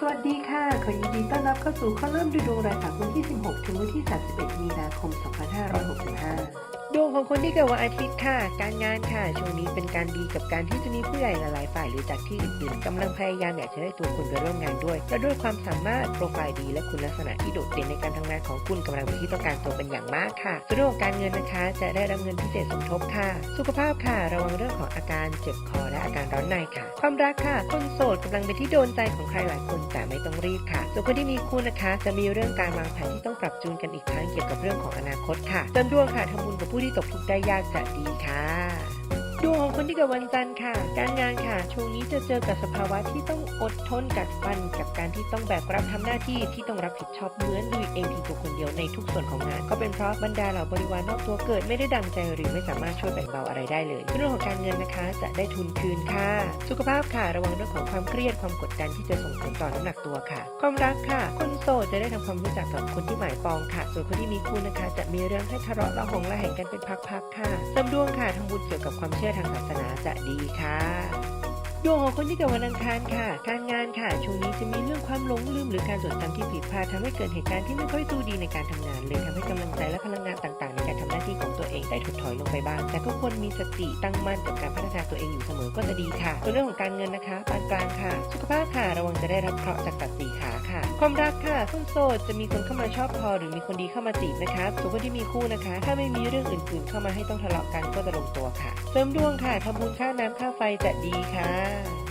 สวัสดีค่ะ ขอยินดีต้อนรับเข้าสู่ข้อเริ่มดูดวงรายปักวันที่ 16 ถึงวันที่ 31 มีนาคม 2565 ดวงของคนที่เกิดวันอาทิตย์ค่ะ การงานค่ะ ช่วงนี้เป็นการดีกับการที่จะมีผู้ใหญ่หลายฝ่ายหรือจากที่อื่นๆกำลังพยายามอยากจะได้ตัวคุณไปร่วมงานด้วย และด้วยความสามารถโปรไฟล์ดีและคุณลักษณะที่โดดเด่นในการทำงานของคุณกำลังเป็นที่ต้องการตัวเป็นอย่างมากค่ะส่วนเรื่องของการเงินนะคะ จะได้รับเงินพิเศษสมทบค่ะ สุขภาพค่ะ ระวังเรื่องของอาการเจ็บคอและอาการร้อนในค่ะ ความรักค่ะ คนโสดกำลังเป็นที่โดนใจของใครหลายคนแต่ไม่ต้องรีบค่ะส่วนคนที่มีคู่นะคะ จะมีเรื่องการวางแผนที่ต้องปรับจูนกันอีกครั้งเกี่ยวกับเรื่องของอนาคตค่ะเสริมดวงค่ะทำบุญกับผู้ที่ตกทุกข์ได้ยากจะดีค่ะ ดวงของคนที่เกิดวันจันทร์ค่ะ การงานค่ะช่วงนี้จะเจอกับสภาวะที่ต้องอดทนกัดฟัน กับการที่ต้องแบกรับทำหน้าที่ที่ต้องรับผิดชอบเหมือนลุยเองเพียงตัวคนเดียวในทุกส่วนของงาน ก็เป็นเพราะบรรดาเหล่าบริวารนอกตัวเกิดไม่ได้ดังใจหรือไม่สามารถช่วยแบ่งเบาอะไรได้เลยเรื่องของการเงินนะคะ จะได้ทุนคืนค่ะ สุขภาพค่ะ ระวังเรื่องของความเครียดความกดดันที่จะส่งผลต่อน้ำหนักตัวค่ะ ความรักค่ะ คนโสดจะได้ทำความรู้จักกับคนที่หมายปองค่ะ ส่วนคนที่มีคู่นะคะ จะมีเรื่องให้ทะเลาะระหองระแหงกันเป็นพักๆค่ะเสริมดวงค่ะทำบุญเกี่ยวกับความเชื่อทางศาสนาจะดีค่ะ ดวงของคนที่เกิดวันอังคารค่ะ การงานค่ะ ช่วงนี้จะมีเรื่องความหลงลืมหรือการจดจำที่ผิดพลาดทำให้เกิดเหตุการณ์ที่ไม่ค่อยสู้ดีในการทำงานเลยทำให้กำลังใจและพลังงานต่างๆ ในการทำหน้าที่ของตัวเองได้ถดถอยลงไปบ้าง แต่ก็ควรมีสติตั้งมั่นกับการพัฒนาตัวเองอยู่เสมอก็จะดีค่ะส่วนเรื่องของการเงินนะคะปานกลางค่ะ สุขภาพค่ะ ระวังจะได้รับเคราะห์จากตัดสีขาค่ะ ความรักค่ะคนโสดจะมีคนเข้ามาชอบพอ หรือมีคนดีเข้ามาจีบนะคะส่วนคนที่มีคู่นะคะ ถ้าไม่มีเรื่องอื่น ๆ เข้ามาให้ต้องทะเลาะกันก็จะลงตัวค่ะ เสริมดวงค่ะทำบุญค่าน้ำค่าไฟจะดีค่ะ 네.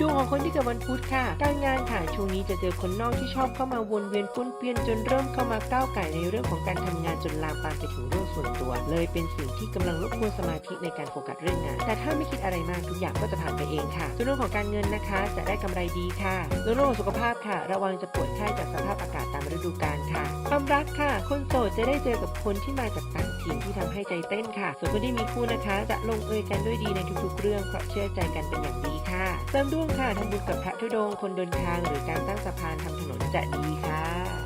ดวงของคนที่เกิดวันพุธค่ะ การงานค่ะช่วงนี้จะเจอคนนอกที่ชอบเข้ามาวนเวียนป้วนเปี้ยนจนเริ่มเข้ามาก้าวไก่ในเรื่องของการทำงานจนลามปามไปถึงเรื่องส่วนตัว เลยเป็นสิ่งที่กำลังรบกวนสมาธิในการโฟกัสเรื่องงาน แต่ถ้าไม่คิดอะไรมากทุกอย่างก็จะผ่านไปเองค่ะส่วนเรื่องของการเงินนะคะ จะได้กำไรดีค่ะส่วเรื่องของสุขภาพค่ะ ระวังจะปวยไข้จากสภาพอากาศตามฤดูกาลค่ะ ความรักค่ะ คนโสดจะได้เจอกับคนที่มาจากต่างถิ่นที่ทำให้ใจเต้นค่ะ ส่วนคนที่มีคู่นะคะ จะลงเอยกันด้วยดีในทุกๆ เรื่องเพราะเชื่อใจกันเป็นอย่างดีค่ะเสริมดวงค่ะทำบุญกับพระธุดงค์คนเดินทางหรือการสร้างสะพานทำถนนจะดีค่ะ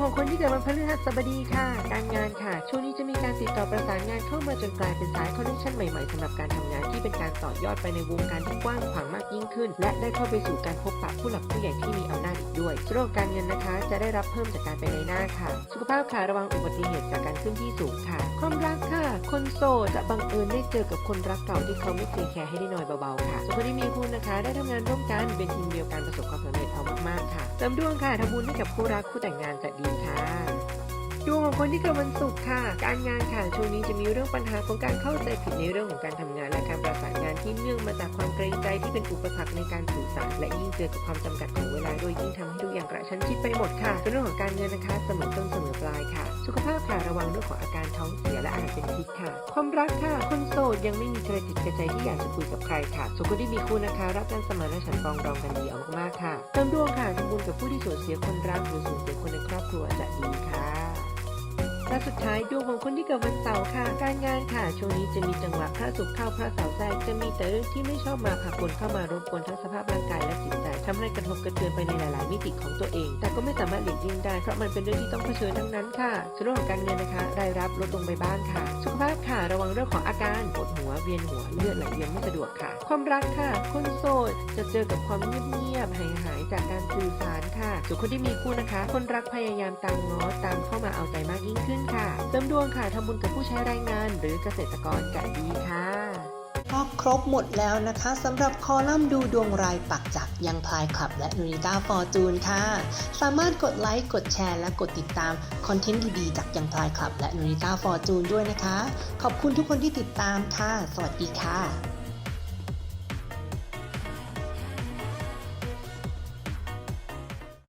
ของคนที่เกิดวันพฤหัสบดีค่ะ การงานค่ะ ช่วงนี้จะมีการติดต่อประสานงานเข้ามาจนกลายเป็นสายคอนเนคชั่นใหม่ๆสำหรับการทำงานที่เป็นการต่อยอดไปในวงการที่กว้างขวางมากยิ่งขึ้น และได้เข้าไปสู่การพบปะผู้หลักผู้ใหญ่ที่มีอำนาจอีกด้วยส่วนการเงินนะคะ จะได้รับเพิ่มจากการเป็นในหน้าค่ะ สุขภาพค่ะระวังอุบัติเหตุจากการขึ้นที่สูงค่ะ ความรักค่ะ คนโสดจะบังเอิญได้เจอกับคนรักเก่าที่เขาไม่เคยแคร์ให้ได้น้อยเบาๆค่ะส่วนคนที่มีคู่นะคะ ได้ทำงานร่วมกันเป็นทีมเดียวกันประสบความสำเร็จเอามากๆค่ะเสริมดวงค่ะทำบุญให้กับคู่รักคู่แต่งงานจะดีค่ะดวงของคนที่เกิดวันศุกร์ค่ะ การงานค่ะช่วงนี้จะมีเรื่องปัญหาของการเข้าใจผิดในเรื่องของการทำงานและการประสานงาน ที่เนื่องมาจากความเกรงใจที่เป็นอุปสรรคในการสื่อสาร และยิ่งเจอกับความจำกัดของเวลาโดยยิ่งทำให้ทุกอย่างกระชั้นชิดไปหมดค่ะส่วนเรื่องของการเงินนะคะ เสมอต้นเสมอปลายค่ะ สุขภาพค่ะระวังเรื่องของอาการท้องเสียและอาหารเป็นพิษค่ะ ความรักค่ะคนโสดยังไม่มีกระจิตกระใจที่อยากจะคุยกับใครค่ะส่วนคนที่มีคู่นะคะ รับการสมานฉันท์ปองดองกันดีเอามากค่ะเติมดวงค่ะทำบุญกับผู้ที่สูญเสียคนรักหรือสูญเสียคนในครอบครัวจะดีค่ะ สุดท้ายดวงของคนที่เกิดวันเสาร์ค่ะ การงานค่ะ ช่วงนี้จะมีจังหวะพระศุกร์เข้าพระเสาร์แทรกจะมีแต่เรื่องที่ไม่ชอบมาพากลเข้ามารบกวนทั้งสภาพร่างกายและจิตใจทำให้กระทบกระเทือนไปในหลาย ๆ มิติของตัวเอง แต่ก็ไม่สามารถหลีกเลี่ยงได้เพราะมันเป็นเรื่องที่ต้องเผชิญทั้งนั้นค่ะส่วนเรื่องของการเงินนะคะ รายรับลดลงไปบ้างค่ะ สุขภาพค่ะ ระวังเรื่องของอาการปวดหัวเวียนหัวเลือดไหลเวียนไม่สะดวกค่ะ ความรักค่ะ คนโสดจะเจอกับความเงียบ ๆ หายหายจากการสื่อสารค่ะส่วนคนที่มีคู่นะคะ คนรักพยายามตามง้อตามเข้ามาเอาใจมากยิ่งขึ้นค่ะ เสริมดวงค่ะทำบุญกับผู้ใช้แรงงาน หรือเกษตรกรจะดีค่ะก็ครบหมดแล้วนะคะสำหรับคอลัมน์ดูดวงรายปักจากยังพลายคลับและนูนิต้าฟอร์จูนค่ะ สามารถกดไลค์กดแชร์และกดติดตามคอนเทนต์ดีๆจากยังพลายคลับและนูนิต้าฟอร์จูนด้วยนะคะ ขอบคุณทุกคนที่ติดตามค่ะ สวัสดีค่ะ